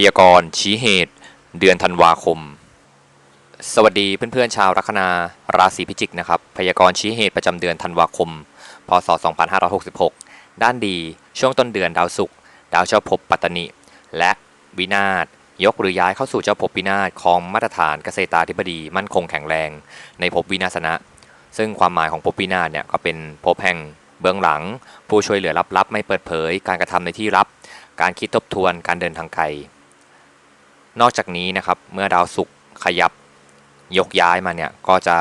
พยากรณ์ชี้เหตุ เดือนธันวาคม สวัสดีเพื่อนๆชาวลัคนาราศีพิจิกนะครับ พยากรณ์ชี้เหตุประจำเดือนธันวาคม พศ 2566 ด้านดี ช่วงต้นเดือนดาวศุกร์ดาวเจ้าภพปัตตนิ และวินาศยกหรือย้ายเข้าสู่เจ้าภพวินาศของมาตรฐานเกษตราธิบดีมั่นคงแข็งแรง ในภพวินาศนะ ซึ่งความหมายของภพวินาศเนี่ยก็เป็นภพแห่งเบื้องหลัง ผู้ช่วยเหลือลับๆ ไม่เปิดเผย การกระทำในที่ลับ การคิดทบทวนการเดินทางไกล นอกจากนี้นะครับเมื่อดาวศุกร์ขยับยกย้ายมาเนี่ยก็จะ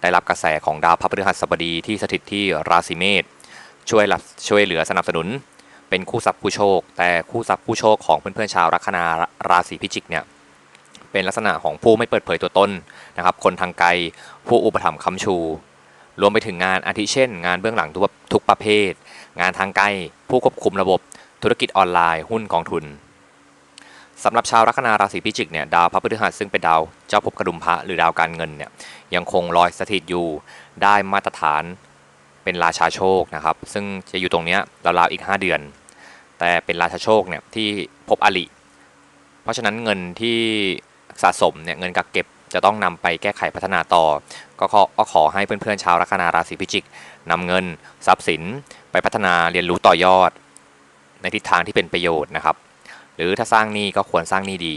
ได้รับกระแสของดาวพระพฤหัสบดีที่สถิตที่ราศีเมษช่วยรับช่วยเหลือสนับสนุน เป็นคู่ทรัพย์ผู้โชค แต่คู่ทรัพย์ผู้โชคของเพื่อนๆชาวลัคนาราศีพิจิกเนี่ยเป็นลักษณะของผู้ไม่เปิดเผยตัวตนนะครับ คนทางไกลผู้อุปถัมภ์ค้ำชู รวมไปถึงงานอาทิเช่น งานเบื้องหลังทุกทุกประเภท งานทางไกลผู้ควบคุมระบบธุรกิจออนไลน์หุ้นกองทุน สำหรับชาวลัคนาราศีพิจิกเนี่ยดาวพระพฤหัสซึ่งเป็นดาวเจ้าภพกระดุมพระหรือดาวการเงินเนี่ยยังคงลอยสถิตอยู่ได้มาตรฐานเป็นราชาโชคนะครับ ซึ่งจะอยู่ตรงนี้ราวๆอีก 5 เดือน แต่เป็นราชาโชคเนี่ยที่พบอลิ เพราะฉะนั้นเงินที่สะสมเนี่ยเงินกักเก็บจะต้องนำไปแก้ไขพัฒนาต่อ ก็ขอก็ขอให้เพื่อนๆชาวลัคนาราศีพิจิกนำเงินทรัพย์สินไปพัฒนาเรียนรู้ต่อยอด ในทิศทางที่เป็นประโยชน์นะครับ หรือถ้าสร้างหนี้ก็ควรสร้างหนี้ดี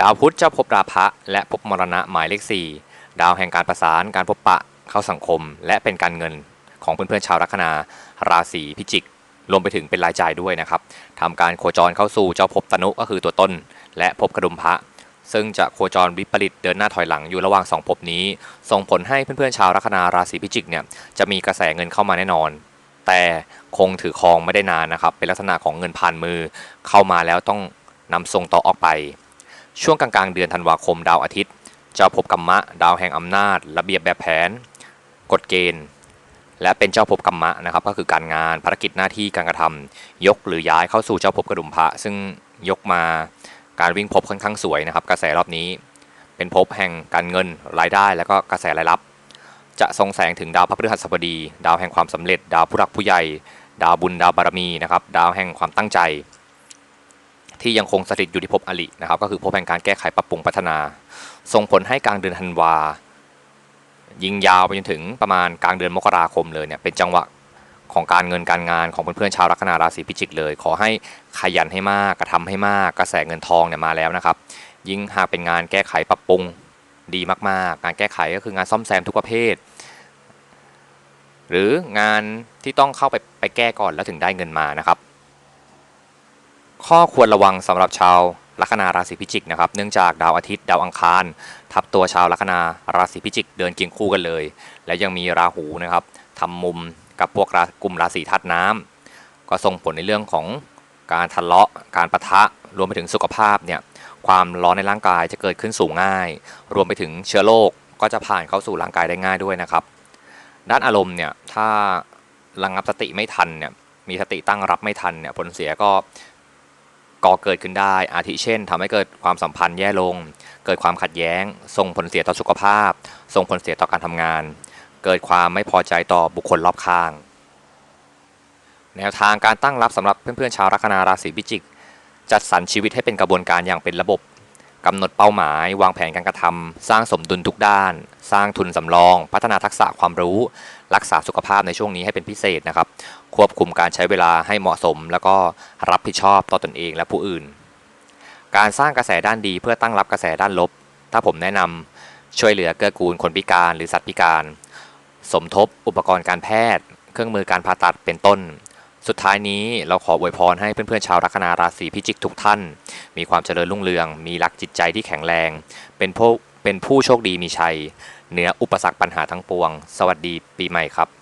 ดาวพุธเจ้าภพราพะและภพมรณะหมายเลข 4 ดาวแห่งการประสานการพบปะเข้าสังคม และเป็นการเงินของเพื่อนๆชาวลัคนาราศีพิจิกรวมไปถึงเป็นรายจ่ายด้วยนะครับทำการโคจรเข้าสู่เจ้าภพตนุก็คือตัวต้น และภพกระดุมพระ ซึ่งจะโคจรวิปริตเดินหน้าถอยหลังอยู่ระหว่างสองภพนี้ ส่งผลให้เพื่อนๆชาวลัคนาราศีพิจิกเนี่ยจะมีกระแสเงินเข้ามาแน่นอน แต่คงถือครองไม่ได้นานนะครับ เป็นลักษณะของเงินผ่านมือเข้ามาแล้วต้องนำส่งต่อออกไป ช่วงกลางๆ เดือนธันวาคมดาวอาทิตย์เจ้าภพกรรมะ ดาวแห่งอำนาจ ระเบียบแบบแผน กฎเกณฑ์ และเป็นเจ้าภพกรรมะนะครับ ก็คือการงานภารกิจหน้าที่การกระทำยกหรือย้ายเข้าสู่เจ้าภพกระดุมพระ ซึ่งยกมาการวิ่งภพค่อนข้างสวยนะครับ กระแสรอบนี้ เป็นภพแห่งการเงินรายได้ แล้วก็กระแสรายรับ จะทรงแสงถึงดาวพระพฤหัสบดี ดาวแห่งความสำเร็จ ดาวผู้รักผู้ใหญ่ ดาวบุญดาวบารมีนะครับดาวแห่งความตั้งใจ ที่ยังคงสถิตอยู่ที่ภพอลินะครับ ก็คือภพแห่งการแก้ไขปรับปรุงพัฒนา ส่งผลให้กลางเดือนธันวายิงยาวไปจนถึงประมาณกลางเดือนมกราคมเลยเนี่ยเป็นจังหวะของการเงินการงานของเพื่อนๆชาวลัคนาราศีพิจิกเลย ขอให้ขยันให้มากกระทำให้มากกระแสเงินทองเนี่ยมาแล้วนะครับ ยิ่งหากเป็นงานแก้ไขปรับปรุง ดีมากๆการแก้ไขก็คืองานซ่อมแซมทุกประเภท หรืองานที่ต้องเข้าไปไปแก้ก่อนแล้วถึงได้เงินมานะครับ ข้อควรระวังสำหรับชาวลัคนาราศีพิจิกนะครับเนื่องจากดาวอาทิตย์ดาวอังคาร ทับตัวชาวลัคนาราศีพิจิก เดินเคียงคู่กันเลย และยังมีราหูนะครับทำมุมกับพวกกลุ่มราศีธาตุน้ำก็ส่งผลในเรื่องของการทะเลาะการประทะรวมไปถึงสุขภาพเนี่ย ความร้อนในร่างกายจะเกิดขึ้นสูงง่าย รวมไปถึงเชื้อโรคก็จะผ่านเข้าสู่ร่างกายได้ง่ายด้วยนะครับ ด้านอารมณ์เนี่ยถ้าระงงับสติไม่ทันเนี่ยมีสติตั้งรับไม่ทันเนี่ยผลเสียก็ก่อเกิดขึ้นได้ อาทิเช่นทำให้เกิดความสัมพันธ์แย่ลง เกิดความขัดแย้ง ส่งผลเสียต่อสุขภาพ ส่งผลเสียต่อการทำงาน เกิดความไม่พอใจต่อบุคคลรอบข้าง แนวทางการตั้งรับสำหรับเพื่อนๆชาวลัคนาราศีพิจิก จัดสรรชีวิตให้เป็นกระบวนการอย่างเป็นระบบกำหนดเป้าหมาย วางแผนการกระทำสร้างสมดุลทุกด้าน สร้างทุนสำรอง พัฒนาทักษะความรู้ รักษาสุขภาพในช่วงนี้ให้เป็นพิเศษนะครับ ควบคุมการใช้เวลาให้เหมาะสม แล้วก็รับผิดชอบต่อตอนเองและผู้อื่น การสร้างกระแสด้านดีเพื่อตั้งรับกระแสด้านลบ ถ้าผมแนะนำช่วยเหลือเกื้อกูลคนพิการหรือสัตว์พิการ สมทบอุปกรณ์การแพทย์ เครื่องมือการผ่าตัดเป็นต้น สุดท้ายนี้เราขออวยพรให้เพื่อนๆชาวลัคนาราศีพิจิกทุกท่าน มีความเจริญรุ่งเรือง มีหลักจิตใจที่แข็งแรง เป็นผู้เป็นผู้โชคดีมีชัย เหนืออุปสรรคปัญหาทั้งปวง สวัสดีปีใหม่ครับ